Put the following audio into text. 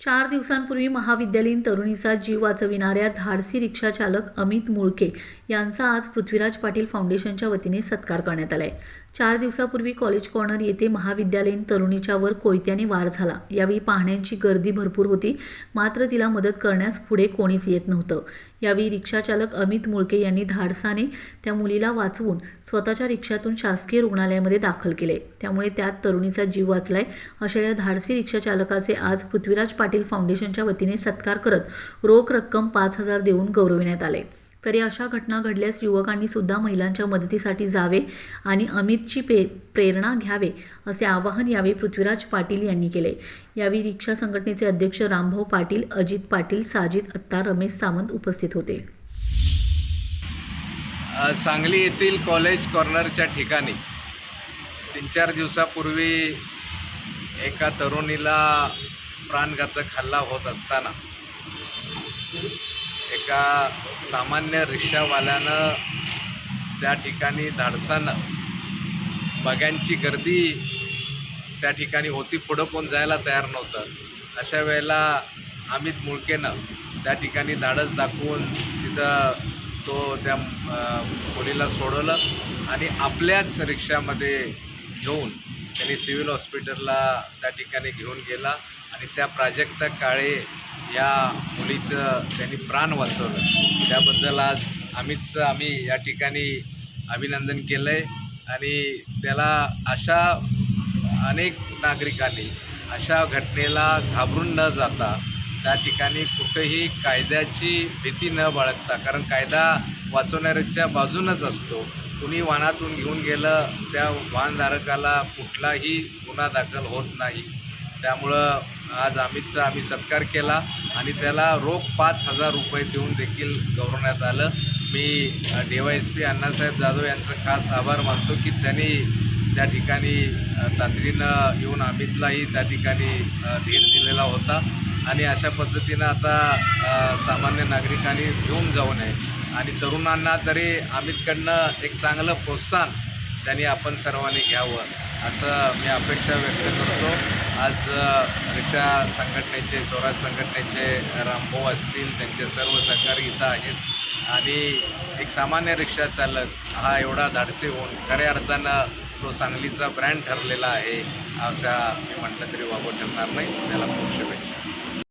चार दिवसांपूर्वी महाविद्यालयीन तरुणीचा जीव वाचविणाऱ्या धाडसी रिक्षाचालक अमित मुळके यांचा आज पृथ्वीराज पाटील फाउंडेशनच्या वतीने सत्कार करण्यात आलाय. चार दिवसापूर्वी कॉलेज कॉर्नर येथे महाविद्यालयीन तरुणीच्या वर कोयत्याने वार झाला. यावेळी पाहण्यांची गर्दी भरपूर होती. मात्र तिला मदत करण्यास पुढे कोणीच येत नव्हतं. यावेळी रिक्षाचालक अमित मुळके यांनी धाडसाने त्या मुलीला वाचवून स्वतःच्या रिक्षातून शासकीय रुग्णालयामध्ये दाखल केले. त्यामुळे त्यात तरुणीचा जीव वाचलाय. अशा या धाडसी रिक्षाचालकाचे आज पृथ्वीराज पाटील फाउंडेशनच्या वतीने सत्कार करत रोख रक्कम पाच हजार देऊन गौरविण्यात आले. तरी अशा घटना घडल्यास युवकांनी सुद्धा महिलांच्या मदतीसाठी जावे आणि अमितची पे प्रेरणा घ्यावे असे आवाहन यावेळी पृथ्वीराज पाटील यांनी केले. यावेळी रिक्षा संघटनेचे अध्यक्ष रामभाऊ पाटील अजित पाटील साजिद अत्ता रमेश सावंत उपस्थित होते. सांगली येथील कॉलेज कॉर्नरच्या ठिकाणी तीन चार दिवसापूर्वी एका तरुणीला प्राणघातक हल्ला होत असताना एका सामान्य रिक्षावाल्यानं त्या ठिकाणी धाडसानं बघ्यांची गर्दी त्या ठिकाणी होती. पुढं कोण जायला तयार नव्हतं. अशा वेळेला अमित मुळकेनं त्या ठिकाणी धाडस दाखवून तिथं तो त्या मुलीला सोडवलं आणि आपल्याच रिक्षामध्ये घेऊन त्यांनी सिव्हिल हॉस्पिटलला त्या ठिकाणी घेऊन गेला. आणि त्या प्राजक्ता काळे या मुलीचं त्यांनी प्राण वाचवलं. त्याबद्दल आज आम्हीच आम्ही या ठिकाणी अभिनंदन केलं आहे आणि त्याला अशा अनेक नागरिकांनी अशा घटनेला घाबरून न जाता त्या ठिकाणी कुठेही कायद्याची भीती न बाळगता कारण कायदा वाचवणाऱ्याच्या बाजूनच असतो. कुणी वाहनातून घेऊन गेलं त्या वाहनधारकाला कुठलाही गुन्हा दाखल होत नाही. त्यामुळं आज अमितचा आम्ही सत्कार केला आणि त्याला रोख पाच हजार रुपये देऊन देखील गौरवण्यात आलं. मी D Y S P Annasaheb Jadhav यांचं खास आभार मानतो की त्यांनी त्या ठिकाणी तातडीनं येऊन अमितलाही त्या ठिकाणी धीर दिलेला होता. आणि अशा पद्धतीनं आता सामान्य नागरिकांनी घेऊन जाऊ नये. आणि तरुणांना तरी अमितकडनं एक चांगलं प्रोत्साहन त्यांनी आपण सर्वांनी घ्यावं असं मी अपेक्षा व्यक्त करतो. आज रिक्षा संघटनेचे स्वराज संघटनेचे रामभाऊ असतील त्यांचे सर्व सहकारी इथं आहेत. आणि एक सामान्य रिक्षा चालक हा एवढा धाडसी होऊन खऱ्या अर्थानं तो सांगलीचा ब्रँड ठरलेला आहे अशा मी म्हटलं तरी वाबो ठरणार नाही. त्याला खूप शुभेच्छा.